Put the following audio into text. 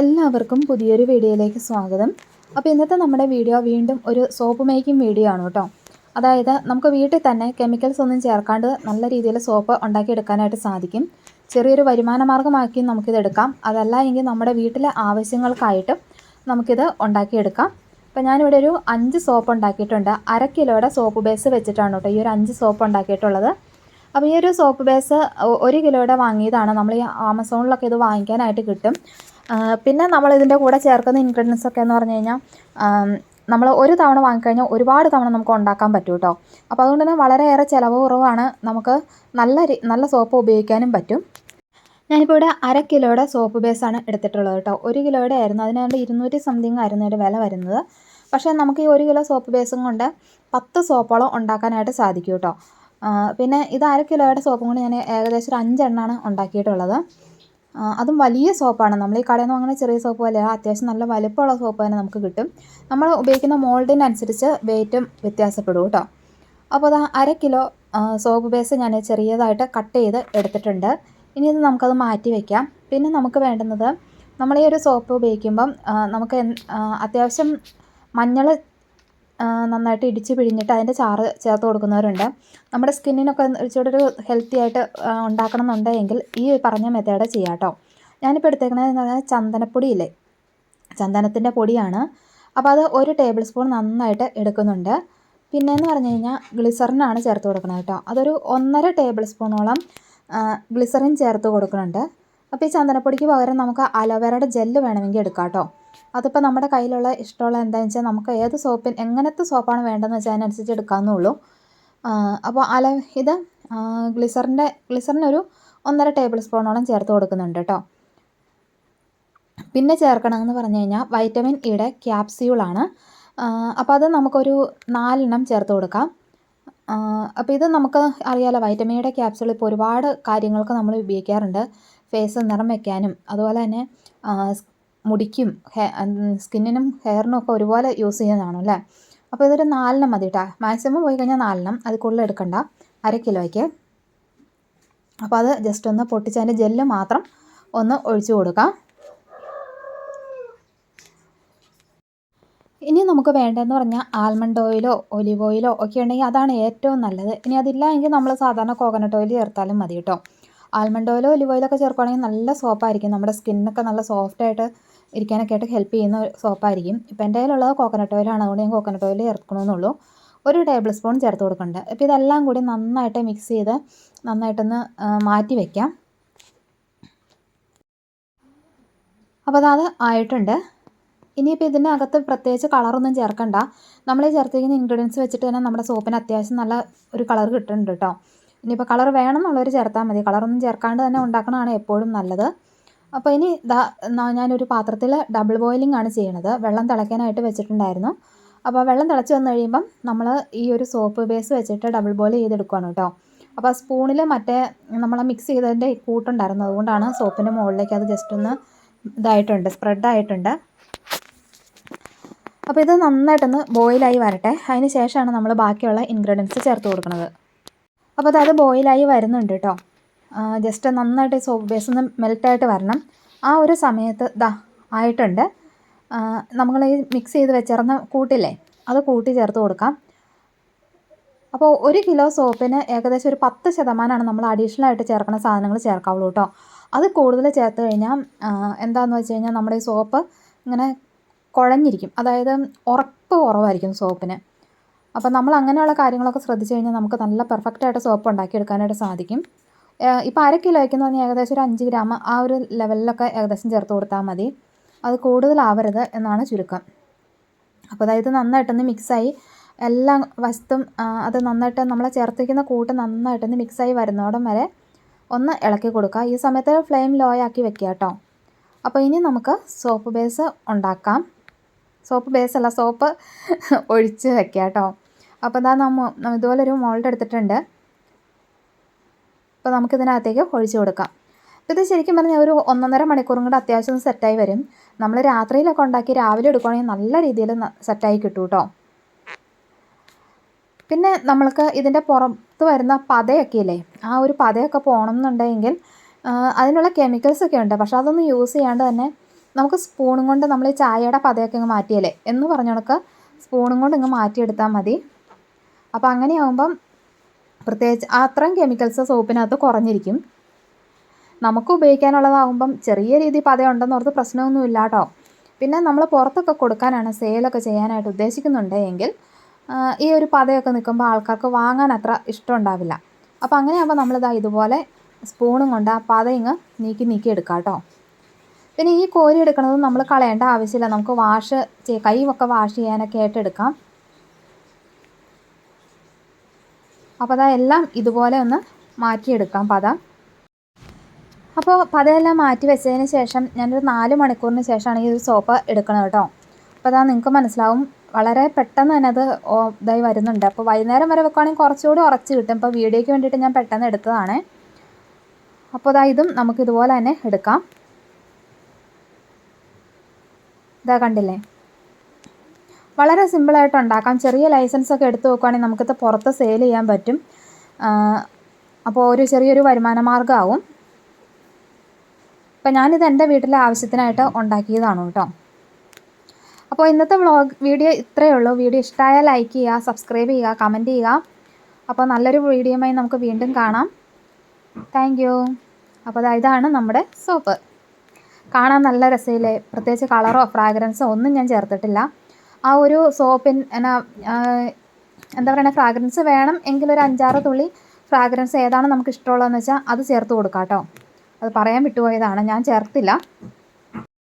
എല്ലാവർക്കും പുതിയൊരു വീഡിയോയിലേക്ക് സ്വാഗതം. അപ്പോൾ ഇന്നത്തെ നമ്മുടെ വീഡിയോ വീണ്ടും ഒരു സോപ്പ് മേക്കിംഗ് വീഡിയോ ആണ് കേട്ടോ. അതായത് നമുക്ക് വീട്ടിൽ തന്നെ കെമിക്കൽസ് ഒന്നും ചേർക്കാണ്ട് നല്ല രീതിയിൽ സോപ്പ് ഉണ്ടാക്കിയെടുക്കാനായിട്ട് സാധിക്കും. ചെറിയൊരു വരുമാന മാർഗമാക്കി നമുക്കിത് എടുക്കാം. അതല്ല എങ്കിൽ നമ്മുടെ വീട്ടിലെ ആവശ്യങ്ങൾക്കായിട്ട് നമുക്കിത് ഉണ്ടാക്കിയെടുക്കാം. അപ്പോൾ ഞാനിവിടെ ഒരു അഞ്ച് സോപ്പ് ഉണ്ടാക്കിയിട്ടുണ്ട്. അര കിലോയുടെ സോപ്പ് ബേസ് വെച്ചിട്ടാണ് കേട്ടോ ഈ ഒരു അഞ്ച് സോപ്പ് ഉണ്ടാക്കിയിട്ടുള്ളത്. അപ്പോൾ ഈ ഒരു സോപ്പ് ബേസ് ഒരു കിലോയുടെ വാങ്ങിയതാണ്. നമ്മൾ ഈ ആമസോണിലൊക്കെ ഇത് വാങ്ങിക്കാനായിട്ട് കിട്ടും. പിന്നെ നമ്മൾ ഇതിന്റെ കൂടെ ചേർക്കുന്ന ഇൻഗ്രീഡിയൻസ് ഒക്കെ എന്ന് പറഞ്ഞു കഴിഞ്ഞാൽ നമ്മൾ ഒരു തവണ വാങ്ങിക്കഴിഞ്ഞാൽ ഒരുപാട് തവണ നമുക്ക് ഉണ്ടാക്കാൻ പറ്റും കേട്ടോ അപ്പോൾ അതുകൊണ്ട് തന്നെ വളരെയേറെ ചിലവ് കുറവാണ് നമുക്ക് നല്ല നല്ല സോപ്പ് ഉപയോഗിക്കാനും പറ്റും. ഞാനിപ്പോൾ ഇവിടെ അര കിലോയുടെ സോപ്പ് ബേസാണ് എടുത്തിട്ടുള്ളത് കേട്ടോ ഒരു കിലോയുടെ ആയിരുന്നു അതിനാണ്ട് ഇരുന്നൂറ്റി സംതിങ് ആയിരുന്നു അതിന്റെ വില വരുന്നത്. പക്ഷേ നമുക്ക് ഈ ഒരു കിലോ സോപ്പ് ബേസും കൊണ്ട് പത്ത് സോപ്പോളം ഉണ്ടാക്കാനായിട്ട് സാധിക്കും കേട്ടോ പിന്നെ ഇത് അര കിലോയുടെ സോപ്പും കൊണ്ട് ഞാൻ ഏകദേശം ഒരു അഞ്ചെണ്ണമാണ് ഉണ്ടാക്കിയിട്ടുള്ളത്. അതും വലിയ സോപ്പാണ്. നമ്മൾ ഈ കടയിൽ നിന്ന് വാങ്ങുന്ന ചെറിയ സോപ്പ് പോലെ അത്യാവശ്യം നല്ല വലുപ്പമുള്ള സോപ്പ് തന്നെ നമുക്ക് കിട്ടും. നമ്മൾ ഉപയോഗിക്കുന്ന മോൾഡിനനുസരിച്ച് വെയിറ്റും വ്യത്യാസപ്പെടും കേട്ടോ. അപ്പോൾ അത് അര കിലോ സോപ്പ് ബേസ് ഞാൻ ചെറിയതായിട്ട് കട്ട് ചെയ്ത് എടുത്തിട്ടുണ്ട്. ഇനി ഇത് നമുക്കത് മാറ്റി വയ്ക്കാം പിന്നെ നമുക്ക് വേണ്ടുന്നത് നമ്മൾ ഈ ഒരു സോപ്പ് ഉപയോഗിക്കുമ്പം നമുക്ക് അത്യാവശ്യം മഞ്ഞൾ നന്നായിട്ട് ഇടിച്ച് പിഴിഞ്ഞിട്ട് അതിന്റെ ചാറ് ചേർത്ത് കൊടുക്കുന്നവരുണ്ട്. നമ്മുടെ സ്കിന്നിനൊക്കെ ഇച്ചിരി ഒരു ഹെൽത്തി ആയിട്ട് ഉണ്ടാക്കണം എന്നുണ്ടെങ്കിൽ ഈ പറഞ്ഞ മെത്തേഡ് ചെയ്യാം കേട്ടോ ഞാനിപ്പോൾ എടുത്തേക്കണതെന്ന് പറഞ്ഞാൽ ചന്ദനപ്പൊടിയില്ലേ? ചന്ദനത്തിന്റെ പൊടിയാണ്. അപ്പോൾ അത് ഒരു ടേബിൾ സ്പൂൺ നന്നായിട്ട് എടുക്കുന്നുണ്ട്. പിന്നെ എന്ന് പറഞ്ഞു കഴിഞ്ഞാൽ ഗ്ലിസറിനാണ് ചേർത്ത് കൊടുക്കുന്നത് കേട്ടോ അതൊരു ഒന്നര ടേബിൾ സ്പൂണോളം ഗ്ലിസറിൻ ചേർത്ത് കൊടുക്കുന്നുണ്ട്. അപ്പോൾ ഈ ചന്ദനപ്പൊടിക്ക് പകരം നമുക്ക് അലോവേറയുടെ ജെല്ല് വേണമെങ്കിൽ എടുക്കാം കേട്ടോ അതിപ്പോൾ നമ്മുടെ കയ്യിലുള്ള ഇഷ്ടമുള്ള എന്താണെന്ന് വെച്ചാൽ നമുക്ക് ഏത് സോപ്പിൻ എങ്ങനത്തെ സോപ്പാണ് വേണ്ടതെന്ന് വെച്ചാൽ അതിനനുസരിച്ച് എടുക്കാവുന്നുള്ളൂ അപ്പോൾ അല ഇത് ഗ്ലിസറിന്റെ ഗ്ലിസറിനൊരു ഒന്നര ടേബിൾ സ്പൂണോളം ചേർത്ത് കൊടുക്കുന്നുണ്ട് കേട്ടോ. പിന്നെ ചേർക്കണമെന്ന് പറഞ്ഞു കഴിഞ്ഞാൽ വൈറ്റമിൻ ഇയുടെ ക്യാപ്സ്യൂളാണ് അപ്പോൾ അത് നമുക്കൊരു നാലെണ്ണം ചേർത്ത് കൊടുക്കാം. അപ്പോൾ ഇത് നമുക്ക് അറിയാലോ വൈറ്റമിൻ ഇയുടെ ക്യാപ്സ്യൂൾ ഇപ്പോൾ ഒരുപാട് കാര്യങ്ങൾക്ക് നമ്മൾ ഉപയോഗിക്കാറുണ്ട്. ഫേസ് നിറം വയ്ക്കാനും അതുപോലെ തന്നെ മുടിക്കും സ്കിന്നിനും ഹെയറിനും ഒക്കെ ഒരുപോലെ യൂസ് ചെയ്യുന്നതാണ് അല്ലേ? അപ്പോൾ ഇതൊരു നാലെണ്ണം മതി കേട്ടോ മാക്സിമം പോയി കഴിഞ്ഞാൽ നാലെണ്ണം. അത് കൂടുതൽ എടുക്കണ്ട. അര കിലോയ്ക്ക്. അപ്പോൾ അത് ജസ്റ്റ് ഒന്ന് പൊട്ടിച്ചതിന്റെ ജെല്ല് മാത്രം ഒന്ന് ഒഴിച്ചു കൊടുക്കാം. ഇനി നമുക്ക് വേണ്ടതെന്ന് പറഞ്ഞാൽ ആൽമണ്ട് ഓയിലോ ഒലിവ് ഓയിലോ ഒക്കെ ഉണ്ടെങ്കിൽ അതാണ് ഏറ്റവും നല്ലത്. ഇനി അതില്ല എങ്കിൽ നമ്മൾ സാധാരണ കോക്കനട്ട് ഓയിൽ ചേർത്താലും മതി കേട്ടോ ആൽമണ്ട് ഓയിലോ ഒലിവ് ഓയിലൊക്കെ ചേർക്കുകയാണെങ്കിൽ നല്ല സോപ്പായിരിക്കും. നമ്മുടെ സ്കിന്നൊക്കെ നല്ല സോഫ്റ്റായിട്ട് ഇരിക്കാനൊക്കെ ആയിട്ട് ഹെൽപ്പ് ചെയ്യുന്ന സോപ്പായിരിക്കും. ഇപ്പം എന്റെ കയ്യിലുള്ളത് കോക്കനട്ട് ഓയിലാണ് അതുകൊണ്ട് ഞാൻ കോക്കനട്ട് ഓയിൽ ചേർക്കണമെന്നുള്ളൂ. ഒരു ടേബിൾ സ്പൂൺ ചേർത്ത് കൊടുക്കുന്നുണ്ട്. അപ്പോൾ ഇതെല്ലാം കൂടി നന്നായിട്ട് മിക്സ് ചെയ്ത് നന്നായിട്ടൊന്ന് മാറ്റി വയ്ക്കാം അപ്പോൾ അത് ആയിട്ടുണ്ട്. ഇനിയിപ്പോൾ ഇതിന്റെ അകത്ത് പ്രത്യേകിച്ച് കളറൊന്നും ചേർക്കണ്ട. നമ്മൾ ഈ ചേർത്തിരിക്കുന്ന ഇൻഗ്രീഡിയൻസ് വെച്ചിട്ട് തന്നെ നമ്മുടെ സോപ്പിന് അത്യാവശ്യം നല്ല ഒരു കളർ കിട്ടുന്നുണ്ട് കേട്ടോ ഇനിയിപ്പോൾ കളർ വേണം എന്നുള്ളവർ ചേർത്താൽ മതി കളറൊന്നും ചേർക്കാണ്ട് തന്നെ ഉണ്ടാക്കണതാണ് എപ്പോഴും നല്ലത്. അപ്പോൾ ഇനി ദാ ഞാനൊരു പാത്രത്തിൽ ഡബിൾ ബോയിലിംഗ് ആണ് ചെയ്യണത്. വെള്ളം തിളയ്ക്കാനായിട്ട് വെച്ചിട്ടുണ്ടായിരുന്നു. അപ്പോൾ വെള്ളം തിളച്ച് വന്നു കഴിയുമ്പം നമ്മൾ ഈ ഒരു സോപ്പ് ബേസ് വെച്ചിട്ട് ഡബിൾ ബോയിൽ ചെയ്തെടുക്കുകയാണ് കേട്ടോ. അപ്പോൾ സ്പൂണിൽ മറ്റേ നമ്മൾ മിക്സ് ചെയ്തതിന്റെ കൂട്ടുണ്ടായിരുന്നു. അതുകൊണ്ടാണ് സോപ്പിന്റെ മുകളിലേക്ക് അത് ജസ്റ്റ് ഒന്ന് ഇതായിട്ടുണ്ട് സ്പ്രെഡായിട്ടുണ്ട് അപ്പോൾ ഇത് നന്നായിട്ടൊന്ന് ബോയിലായി വരട്ടെ. അതിന് ശേഷമാണ് നമ്മൾ ബാക്കിയുള്ള ഇൻഗ്രീഡിയൻസ് ചേർത്ത് കൊടുക്കുന്നത് അപ്പോൾ അത് ബോയിലായി വരുന്നുണ്ട് കേട്ടോ ജസ്റ്റ് നന്നായിട്ട് സോപ്പ് ബേസ് ഒന്ന് മെൽറ്റായിട്ട് വരണം. ആ ഒരു സമയത്ത് ദാ ആയിട്ടുണ്ട്. നമ്മൾ ഈ മിക്സ് ചെയ്ത് വെച്ചിരുന്ന കൂട്ടില്ലേ അത് കൂട്ടി ചേർത്ത് കൊടുക്കാം. അപ്പോൾ ഒരു കിലോ സോപ്പിന് ഏകദേശം ഒരു പത്ത് ശതമാനമാണ് നമ്മൾ അഡീഷണൽ ആയിട്ട് ചേർക്കുന്ന സാധനങ്ങൾ ചേർക്കാവുള്ളൂ കേട്ടോ അത് കൂടുതൽ ചേർത്ത് കഴിഞ്ഞാൽ എന്താണെന്ന് വെച്ച് കഴിഞ്ഞാൽ നമ്മുടെ ഈ സോപ്പ് ഇങ്ങനെ കുഴഞ്ഞിരിക്കും. അതായത് ഉറപ്പ് കുറവായിരിക്കും സോപ്പിന്. അപ്പോൾ നമ്മൾ അങ്ങനെയുള്ള കാര്യങ്ങളൊക്കെ ശ്രദ്ധിച്ചു കഴിഞ്ഞാൽ നമുക്ക് നല്ല പെർഫെക്റ്റ് ആയിട്ട് സോപ്പ് ഉണ്ടാക്കിയെടുക്കാനായിട്ട് സാധിക്കും. ഇപ്പോൾ അര കിലോ എന്ന് പറഞ്ഞാൽ ഏകദേശം ഒരു അഞ്ച് ഗ്രാം ആ ഒരു ലെവലിലൊക്കെ ഏകദേശം ചേർത്ത് കൊടുത്താൽ മതി. അത് കൂടുതലാവരുത് എന്നാണ് ചുരുക്കം. അപ്പോൾ അതായത് നന്നായിട്ടൊന്ന് മിക്സായി എല്ലാ ആ, അത് നന്നായിട്ട് നമ്മൾ ചേർത്തിരിക്കുന്ന കൂട്ട് നന്നായിട്ടൊന്ന് മിക്സായി വരുന്നോടം വരെ ഒന്ന് ഇളക്കി കൊടുക്കുക. ഈ സമയത്ത് ഫ്ലെയിം ലോ ആക്കി വെക്കുക കേട്ടോ. അപ്പോൾ ഇനി നമുക്ക് സോപ്പ് ബേസ് ഉണ്ടാക്കാം. സോപ്പ് ബേസ് അല്ല സോപ്പ് ഒഴിച്ച് വെക്കുക കേട്ടോ അപ്പോൾ ഇതാ നമ്മ ഇതുപോലൊരു മോൾഡ് എടുത്തിട്ടുണ്ട്. അപ്പോൾ നമുക്കിതിനകത്തേക്ക് ഒഴിച്ചു കൊടുക്കാം. ഇത് ശരിക്കും പറഞ്ഞാൽ ഒരു ഒന്നൊന്നര മണിക്കൂറും കൂടെ അത്യാവശ്യം സെറ്റായി വരും. നമ്മൾ രാത്രിയിലൊക്കെ ഉണ്ടാക്കി രാവിലെ എടുക്കുകയാണെങ്കിൽ നല്ല രീതിയിൽ സെറ്റായി കിട്ടും കേട്ടോ പിന്നെ നമ്മൾക്ക് ഇതിന്റെ പുറത്ത് വരുന്ന പതയൊക്കെ ഇല്ലേ ആ ഒരു പതയൊക്കെ പോകണം എന്നുണ്ടെങ്കിൽ അതിനുള്ള കെമിക്കൽസ് ഒക്കെ ഉണ്ട്. പക്ഷെ അതൊന്നും യൂസ് ചെയ്യാണ്ട് തന്നെ നമുക്ക് സ്പൂണും കൊണ്ട് നമ്മൾ ഈ ചായയുടെ പതയൊക്കെ ഇങ്ങ് മാറ്റിയല്ലേ? എന്ന് പറഞ്ഞ കണക്ക് സ്പൂണും കൊണ്ട് ഇങ്ങ് മാറ്റിയെടുത്താൽ മതി. അപ്പോൾ അങ്ങനെയാകുമ്പം പ്രത്യേകിച്ച് അത്രയും കെമിക്കൽസ് സോപ്പിനകത്ത് കുറഞ്ഞിരിക്കും. നമുക്ക് ഉപയോഗിക്കാനുള്ളതാകുമ്പം ചെറിയ രീതി പതയുണ്ടെന്ന് ഓർത്ത് പ്രശ്നമൊന്നുമില്ല കേട്ടോ പിന്നെ നമ്മൾ പുറത്തൊക്കെ കൊടുക്കാനാണ് സെയിലൊക്കെ ചെയ്യാനായിട്ട് ഉദ്ദേശിക്കുന്നുണ്ട് എങ്കിൽ ഈ ഒരു പതയൊക്കെ നിൽക്കുമ്പോൾ ആൾക്കാർക്ക് വാങ്ങാൻ അത്ര ഇഷ്ടമുണ്ടാവില്ല അപ്പോൾ അങ്ങനെയാകുമ്പോൾ നമ്മളിതാ ഇതുപോലെ സ്പൂണും കൊണ്ട് ആ പത ഇങ്ങ് നീക്കി നീക്കി എടുക്കാം കേട്ടോ പിന്നെ ഈ കോരി എടുക്കുന്നത് നമ്മൾ കളയേണ്ട ആവശ്യമില്ല. നമുക്ക് വാഷ് കൈയൊക്കെ വാഷ് ചെയ്യാനൊക്കെ ആയിട്ട് എടുക്കാം. അപ്പോൾ അതാ എല്ലാം ഇതുപോലെ ഒന്ന് മാറ്റിയെടുക്കാം പത. അപ്പോൾ പതയെല്ലാം മാറ്റി വെച്ചതിന് ശേഷം ഞാനൊരു നാല് മണിക്കൂറിന് ശേഷമാണ് ഈ ഒരു സോപ്പ് എടുക്കുന്നത് കേട്ടോ. അപ്പോൾ അതാ നിങ്ങൾക്ക് മനസ്സിലാവും. വളരെ പെട്ടെന്ന് തന്നെ അത് ഇതായി വരുന്നുണ്ട്. അപ്പോൾ വൈകുന്നേരം വരെ വെക്കുകയാണെങ്കിൽ കുറച്ചുകൂടി ഉറച്ച് കിട്ടും. ഇപ്പോൾ വീഡിയോയ്ക്ക് വേണ്ടിയിട്ട് ഞാൻ പെട്ടെന്ന് എടുത്തതാണ്. അപ്പോൾ അതാ ഇതും നമുക്ക് ഇതുപോലെ തന്നെ എടുക്കാം. ഇതാ കണ്ടില്ലേ? വളരെ സിമ്പിളായിട്ട് ഉണ്ടാക്കാം. ചെറിയ ലൈസൻസ് ഒക്കെ എടുത്ത് നോക്കുകയാണെങ്കിൽ നമുക്കിത് പുറത്ത് സെയിൽ ചെയ്യാൻ പറ്റും. അപ്പോൾ ഒരു ചെറിയൊരു വരുമാന മാർഗമാവും. അപ്പോൾ ഞാനിത് എന്റെ വീട്ടിലെ ആവശ്യത്തിനായിട്ട് ഉണ്ടാക്കിയതാണ് കേട്ടോ. അപ്പോൾ ഇന്നത്തെ വ്ലോഗ് വീഡിയോ ഇത്രയേ ഉള്ളൂ. വീഡിയോ ഇഷ്ടമായാൽ ലൈക്ക് ചെയ്യുക സബ്സ്ക്രൈബ് ചെയ്യുക കമന്റ് ചെയ്യുക. അപ്പോൾ നല്ലൊരു വീഡിയോയുമായി നമുക്ക് വീണ്ടും കാണാം. താങ്ക് യു അപ്പോൾ ഇതാണ് നമ്മുടെ സോപ്പ് കാണാൻ നല്ല രസമില്ലേ? പ്രത്യേകിച്ച് കളറോ ഫ്രാഗ്രൻസോ ഒന്നും ഞാൻ ചേർത്തിട്ടില്ല. ആ ഒരു സോപ്പിൻ എന്നാ എന്താ പറയുക ഫ്രാഗ്രൻസ് വേണം എങ്കിലൊരു അഞ്ചാറ് തുള്ളി ഫ്രാഗ്രൻസ് ഏതാണ് നമുക്ക് ഇഷ്ടമുള്ളതെന്ന് വെച്ചാൽ അത് ചേർത്ത് കൊടുക്കാം കേട്ടോ അത് പറയാൻ വിട്ടുപോയതാണ്. ഞാൻ ചേർത്തില്ല.